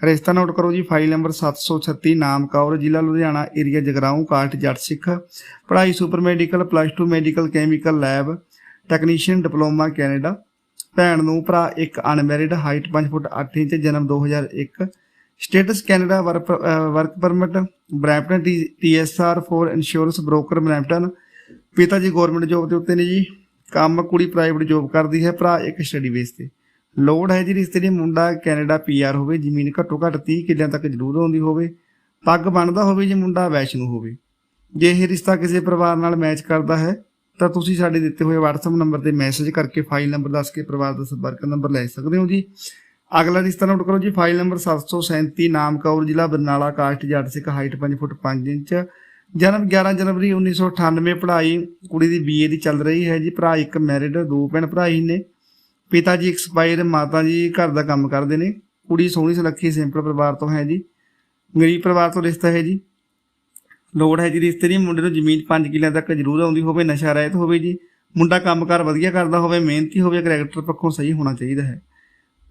ਰਿਸ਼ਤਾ ਨੋਟ ਕਰੋ ਜੀ ਫਾਈਲ ਨੰਬਰ 736 ਨਾਮ ਕੌਰ ਜ਼ਿਲ੍ਹਾ ਲੁਧਿਆਣਾ ਏਰੀਆ ਜਗਰਾਉਂ ਕਾਸਟ ਜੱਟ ਸਿੱਖ। ਪੜ੍ਹਾਈ super medical plus 2 medical chemical lab technician diploma Canada. ਭੈਣ ਨੂੰ ਭਰਾ, ਇੱਕ ਅਨਮੈਰਿਡ ਹਾਈਟ 5 ਫੁੱਟ 8 ਇੰਚ, ਜਨਮ 2001 status Canada work permit Brampton TSR for insurance broker Brampton. ਪਿਤਾ ਜੀ ਗਵਰਨਮੈਂਟ ਜੋਬ ਦੇ ਉੱਤੇ ਨੇ ਜੀ। ਕੰਮ ਕੁੜੀ ਪ੍ਰਾਈਵੇਟ ਜੋਬ ਕਰਦੀ ਹੈ, ਭਰਾ ਇੱਕ ਸਟੱਡੀ ਬੇਸ ਤੇ। ਲੋੜ ਹੈ ਜੀ ਰਿਸ਼ਤੇ ਲਈ ਮੁੰਡਾ ਕੈਨੇਡਾ ਪੀਆਰ ਹੋਵੇ, ਜ਼ਮੀਨ ਘੱਟੋ ਘੱਟ 30 ਕਿੱਲਿਆਂ ਤੱਕ ਜ਼ਰੂਰ ਆਉਂਦੀ ਹੋਵੇ, ਪੱਗ ਬਣਦਾ ਹੋਵੇ ਜੇ ਮੁੰਡਾ ਵੈਸ਼ਨੂ ਹੋਵੇ। ਜੇ ਇਹ ਰਿਸ਼ਤਾ ਕਿਸੇ ਪਰਿਵਾਰ ਨਾਲ ਮੈਚ ਕਰਦਾ ਹੈ, ਤਾਂ ਤੁਸੀਂ ਸਾਡੇ ਦਿੱਤੇ ਹੋਏ WhatsApp ਨੰਬਰ ਤੇ ਮੈਸੇਜ ਕਰਕੇ ਫਾਈਲ ਨੰਬਰ ਦੱਸ ਕੇ ਪਰਿਵਾਰ ਦਾ ਸੰਪਰਕ ਨੰਬਰ ਲੈ ਸਕਦੇ ਹੋ ਜੀ। ਅਗਲਾ ਰਿਸ਼ਤਾ ਨੋਟ ਕਰੋ ਜੀ ਫਾਈਲ ਨੰਬਰ 737 ਨਾਮ ਕੌਰ, ਜ਼ਿਲ੍ਹਾ ਬਰਨਾਲਾ, ਕਾਸਟ, ਜੱਟ ਸਿੱਖ ਹਾਈਟ 5 ਫੁੱਟ 5 ਇੰਚ। ਜਨਮ 11 ਜਨਵਰੀ 1998 ਪੜ੍ਹਾਈ ਕੁੜੀ ਦੀ ਬੀਏ ਦੀ ਚੱਲ ਰਹੀ ਹੈ ਜੀ, ਭਰਾ ਇੱਕ ਮੈਰਿਡ ਦੋ ਭੈਣ ਭਰਾ ਹੀ ਨੇ। ਪਿਤਾ ਜੀ ਐਕਸਪਾਇਰ ਮਾਤਾ ਜੀ ਘਰ ਦਾ ਕੰਮ ਕਰਦੇ ਨੇ। ਕੁੜੀ ਸੋਹਣੀ ਸੁਨੱਖੀ ਸਿੰਪਲ ਪਰਿਵਾਰ ਤੋਂ ਹੈ ਜੀ। ਗਰੀਬ ਪਰਿਵਾਰ ਤੋਂ ਰਿਸ਼ਤਾ ਹੈ ਜੀ। ਲੋੜ ਹੈ ਜੀ ਰਿਸ਼ਤੇ ਦੀ। ਮੁੰਡੇ ਨੂੰ ਜ਼ਮੀਨ 5 ਕਿੱਲਿਆਂ ਤੱਕ ਜ਼ਰੂਰ ਆਉਂਦੀ ਹੋਵੇ, ਨਸ਼ਾ ਰਹਿਤ ਹੋਵੇ ਜੀ। ਮੁੰਡਾ ਕੰਮਕਾਰ ਵਧੀਆ ਕਰਦਾ ਹੋਵੇ, ਮਿਹਨਤੀ ਹੋਵੇ ਕਰੈਕਟਰ ਪੱਖੋਂ ਸਹੀ ਹੋਣਾ ਚਾਹੀਦਾ ਹੈ।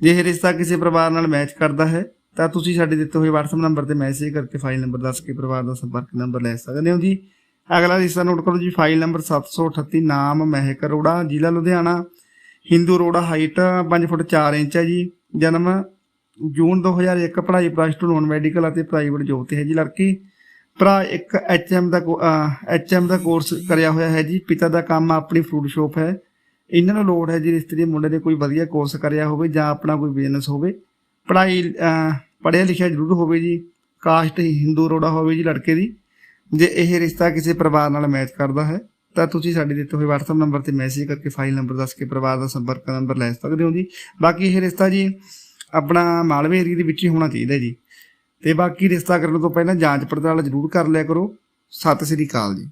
ਜੇ ਇਹ ਰਿਸ਼ਤਾ ਕਿਸੇ ਪਰਿਵਾਰ ਨਾਲ ਮੈਚ ਕਰਦਾ ਹੈ, ਤਾਂ ਤੁਸੀਂ ਸਾਡੇ ਦਿੱਤੇ ਹੋਏ WhatsApp ਨੰਬਰ ਤੇ ਮੈਸੇਜ ਕਰਕੇ ਫਾਈਲ ਨੰਬਰ ਦੱਸ ਕੇ ਪਰਿਵਾਰ ਦਾ ਸੰਪਰਕ ਨੰਬਰ ਲੈ ਸਕਦੇ ਹੋ ਜੀ। ਅਗਲਾ ਰਿਸ਼ਤਾ ਨੋਟ ਕਰੋ ਜੀ ਫਾਈਲ ਨੰਬਰ 738 ਨਾਮ ਮਹਿਕ ਅਰੋੜਾ, ਜ਼ਿਲ੍ਹਾ Ludhiana. Hindu Arora height 5 foot 4 inch ਹੈ ਜੀ। ਜਨਮ ਜੂਨ 2001 ਪੜ੍ਹਾਈ ਪਲੱਸ 2 ਨੌਨ ਮੈਡੀਕਲ ਅਤੇ ਪ੍ਰਾਈਵੇਟ ਜੋਬ ਤੇ ਹੈ ਜੀ ਲੜਕੀ। ਭਰਾ ਇੱਕ ਐਚਐਮ ਦਾ ਐਚਐਮ ਦਾ ਕੋਰਸ ਕਰਿਆ ਹੋਇਆ ਹੈ ਜੀ। ਪਿਤਾ ਦਾ ਕੰਮ ਆਪਣੀ ਫਰੂਟ ਸ਼ੋਪ ਹੈ। ਇਹਨਾਂ ਨੂੰ ਲੋੜ ਹੈ ਜੀ ਰਿਸ਼ਤੇ ਦੇ ਮੁੰਡੇ ਨੇ ਕੋਈ ਵਧੀਆ ਕੋਰਸ ਕਰਿਆ ਹੋਵੇ ਜਾਂ ਆਪਣਾ ਕੋਈ ਬਿਜ਼ਨਸ ਹੋਵੇ। ਪੜ੍ਹਾਈ ਪੜ੍ਹਿਆ ਲਿਖਿਆ ਜ਼ਰੂਰ ਹੋਵੇ ਜੀ। ਕਾਸਟ ਹਿੰਦੂ ਰੋੜਾ ਹੋਵੇ ਜੀ ਲੜਕੇ ਦੀ। ਜੇ ਇਹ ਰਿਸ਼ਤਾ ਕਿਸੇ ਪਰਿਵਾਰ ਨਾਲ ਮੈਚ ਕਰਦਾ ਹੈ ਤਾਂ ਤੁਸੀਂ ਸਾਡੇ ਦਿੱਤੇ ਹੋਏ WhatsApp ਨੰਬਰ ਤੇ ਮੈਸੇਜ ਕਰਕੇ ਫਾਈਲ ਨੰਬਰ ਦੱਸ ਕੇ ਪਰਿਵਾਰ ਦਾ ਸੰਪਰਕ ਨੰਬਰ ਲੈ ਸਕਦੇ ਹੋ ਜੀ। ਬਾਕੀ ਇਹ ਰਿਸ਼ਤਾ ਜੀ ਆਪਣਾ ਮਾਲਵੇ ਏਰੀਆ ਦੇ ਵਿੱਚ ਹੀ ਹੋਣਾ ਚਾਹੀਦਾ ਜੀ। ਤੇ ਬਾਕੀ ਰਿਸ਼ਤਾ ਕਰਨ ਤੋਂ ਪਹਿਲਾਂ ਜਾਂਚ ਪੜਤਾਲ ਜ਼ਰੂਰ ਕਰ ਲਿਆ ਕਰੋ। ਸਤਿ ਸ੍ਰੀ ਅਕਾਲ ਜੀ।